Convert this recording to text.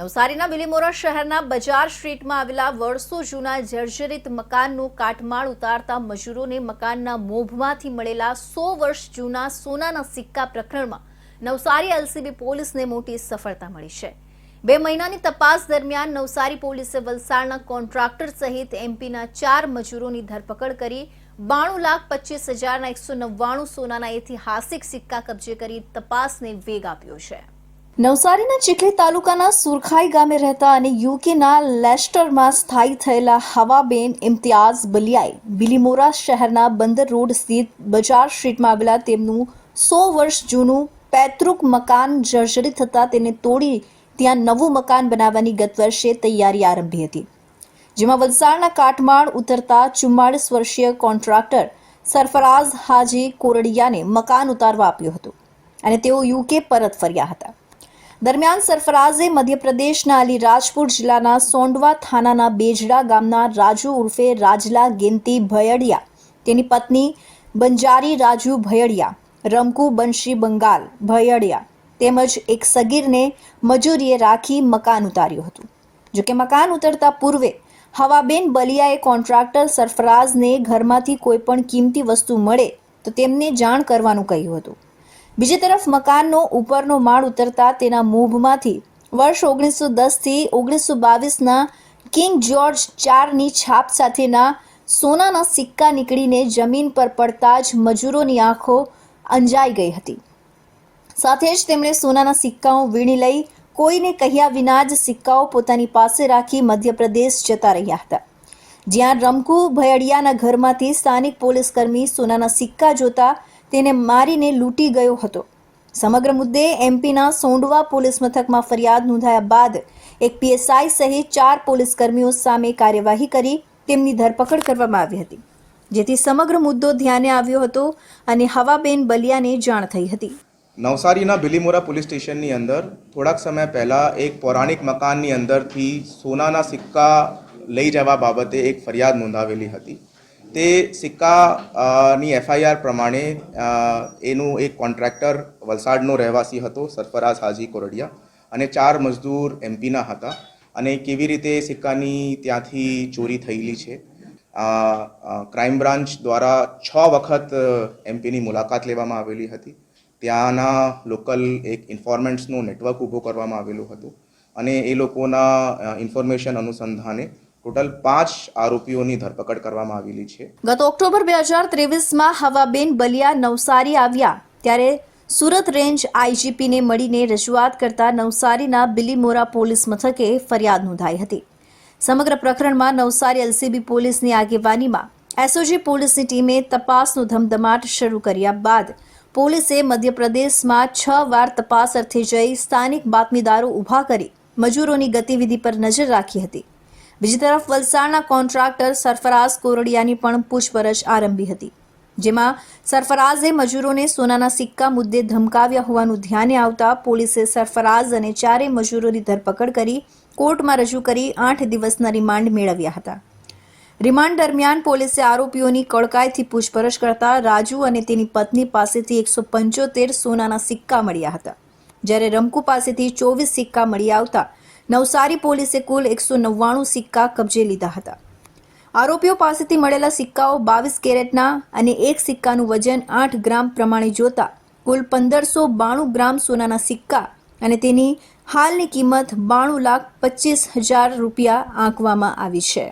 નવસારીના બિલીમોરા શહેરના બજાર સ્ટ્રીટમાં આવેલા વર્ષો જૂના જર્જરિત મકાનનું કાટમાળ ઉતારતા મજૂરોને મકાનના મોભમાંથી મળેલા સો વર્ષ જૂના સોનાના સિક્કા પ્રકરણમાં નવસારી એલસીબી પોલીસને મોટી સફળતા મળી છે. બે મહિનાની તપાસ દરમિયાન નવસારી પોલીસે વલસાડના કોન્ટ્રાક્ટર સહિત એમપીના ચાર મજૂરોની ધરપકડ કરી બાણું લાખ પચીસ હજારના એકસો નવ્વાણું સોનાના ઐતિહાસિક સિક્કા કબજે કરી તપાસને વેગ આપ્યો છે. નવસારીના ચીખલી તાલુકાના સુરખાઈ ગામે રહેતા અને યુકેના લેસ્ટરમાં સ્થાયી થયેલા હવાબેન ઇમ્તિયાઝ બલિયાએ બિલીમોરા શહેરના બંદર રોડ સ્થિત બજાર સ્ટ્રીટમાં આવેલા તેમનું સો વર્ષ જૂનું પૈતૃક મકાન જર્જરિત થતાં તેને તોડી ત્યાં નવું મકાન બનાવવાની ગત વર્ષે તૈયારી આરંભી હતી, જેમાં વલસાડના કાટમાળ ઉતરતા ચુમ્માળીસ વર્ષીય કોન્ટ્રાક્ટર સરફરાઝ હાજી કોરડિયાને મકાન ઉતારવા આપ્યું હતું અને તેઓ યુકે પરત ફર્યા હતા. દરમિયાન સરફરાઝે મધ્યપ્રદેશના અલીરાજપુર જિલ્લાના સોંડવા થાનાના બેજડા ગામના રાજુ ઉર્ફે રાજલા ગેંતી ભયડિયા, તેની પત્ની બંજારી રાજુ ભયડિયા, રમકુ બંશી બંગાલ ભયડિયા તેમજ એક સગીરને મજૂરીએ રાખી મકાન ઉતાર્યું હતું. જોકે મકાન ઉતરતા પૂર્વે હવાબેન બલિયાએ કોન્ટ્રાક્ટર સરફરાઝને ઘરમાંથી કોઈપણ કિંમતી વસ્તુ મળે તો તેમને જાણ કરવાનું કહ્યું હતું. બીજી તરફ મકાનનો ઉપરનો માળ ઉતરતા તેના મૂભમાંથી વર્ષ ઓગણીસો દસથી ઓગણીસો બાવીસના કિંગ જ્યોર્જ ચારની છાપ સાથેના સોનાના સિક્કા નીકળીને જમીન પર પડતા જ મજૂરોની આંખો અંજાઈ ગઈ હતી. સાથે જ તેમણે સોનાના સિક્કાઓ વીણી લઈ કોઈને કહ્યા વિના જ સિક્કાઓ પોતાની પાસે રાખી મધ્યપ્રદેશ જતા રહ્યા હતા. જ્યાં રમકુ ભયડિયાના ઘરમાંથી સ્થાનિક પોલીસકર્મી સોનાના સિક્કા જોતા તેને મારીને લૂંટી ગયો હતો. સમગ્ર મુદ્દે એમપીના સોંડવા પોલીસ મથકમાં ફરિયાદ નોંધાયા બાદ એક પીએસઆઈ સહિત ચાર પોલીસકર્મીઓ સામે કાર્યવાહી કરી તેમની ધરપકડ કરવામાં આવી હતી, જેથી સમગ્ર મુદ્દો ધ્યાને આવ્યો હતો અને હવાબેન બલિયાને જાણ થઈ હતી. નવસારીના ભીલીમોરા પોલીસ સ્ટેશનની અંદર થોડાક સમય પહેલાં એક પૌરાણિક મકાનની અંદરથી સોનાના સિક્કા લઈ જવા બાબતે એક ફરિયાદ નોંધાવેલી હતી. તે સિક્કા ની એફઆઈઆર પ્રમાણે એનું એક કોન્ટ્રાક્ટર વલસાડનો રહેવાસી હતો, સરફરાઝ હાજી કોરડિયા, અને ચાર મજદૂર એમપીના હતા. અને કેવી રીતે સિક્કાની ત્યાંથી ચોરી થયેલી છે? ક્રાઇમ બ્રાન્ચ દ્વારા છ વખત એમપીની મુલાકાત લેવામાં આવેલી હતી. ત્યાંના લોકલ એક ઇન્ફોર્મેન્ટ્સનું નેટવર્ક ઊભું કરવામાં આવેલું હતું. અને એ લોકોના ઇન્ફોર્મેશન અનુસંધાને ટોટલ પાંચ આરોપીઓની ધરપકડ કરવામાં આવેલી છે. ગત ઓક્ટોબર બે હજાર ત્રેવીસમાં હવાબેન બલિયા નવસારી આવ્યા, ત્યારે સુરત રેન્જ આઈજીપીને મળીને રજૂઆત કરતા નવસારીના બિલીમોરા પોલીસ મથકે ફરિયાદ નોંધાઈ હતી. સમગ્ર પ્રકરણમાં નવસારી એલસીબી પોલીસની આગેવાનીમાં એસઓજી પોલીસની ટીમે તપાસનો ધમધમાટ શરૂ કર્યા બાદ પોલીસે મધ્યપ્રદેશમાં છ વાર તપાસ અર્થે જઈ સ્થાનિક બાતમીદારો ઊભા કરી મજૂરોની ગતિવિધિ પર નજર રાખી હતી. બીજી તરફ વલસાડના કોન્ટ્રાક્ટર સરફરાઝ કોરડિયાની પણ પૂછપરછ આરંભી હતી, જેમાં સરફરાઝે મજૂરોને સોનાના સિક્કા મુદ્દે ધમકાવ્યા હોવાનું ધ્યાને આવતા પોલીસે સરફરાઝ અને ચારેય મજૂરોની ધરપકડ કરી, કોર્ટમાં રજૂ કરી આઠ દિવસના રિમાન્ડ મેળવ્યા હતા. રિમાન્ડ દરમિયાન પોલીસે આરોપીઓની કડકાઈથી પૂછપરછ કરતા રાજુ અને તેની પત્ની પાસેથી એકસો પંચોતેર સોનાના સિક્કા મળ્યા હતા. જ્યારે રમકુ પાસેથી ચોવીસ સિક્કા મળી આવતા નવસારી પોલીસે કુલ એકસો નવ્વાણું સિક્કા કબજે લીધા હતા. આરોપીઓ પાસેથી મળેલા સિક્કાઓ બાવીસ કેરેટના અને એક સિક્કાનું વજન આઠ ગ્રામ પ્રમાણે જોતા કુલ પંદરસો બાણું ગ્રામ સોનાના સિક્કા અને તેની હાલની કિંમત બાણું લાખ પચીસ હજાર રૂપિયા આંકવામાં આવી છે.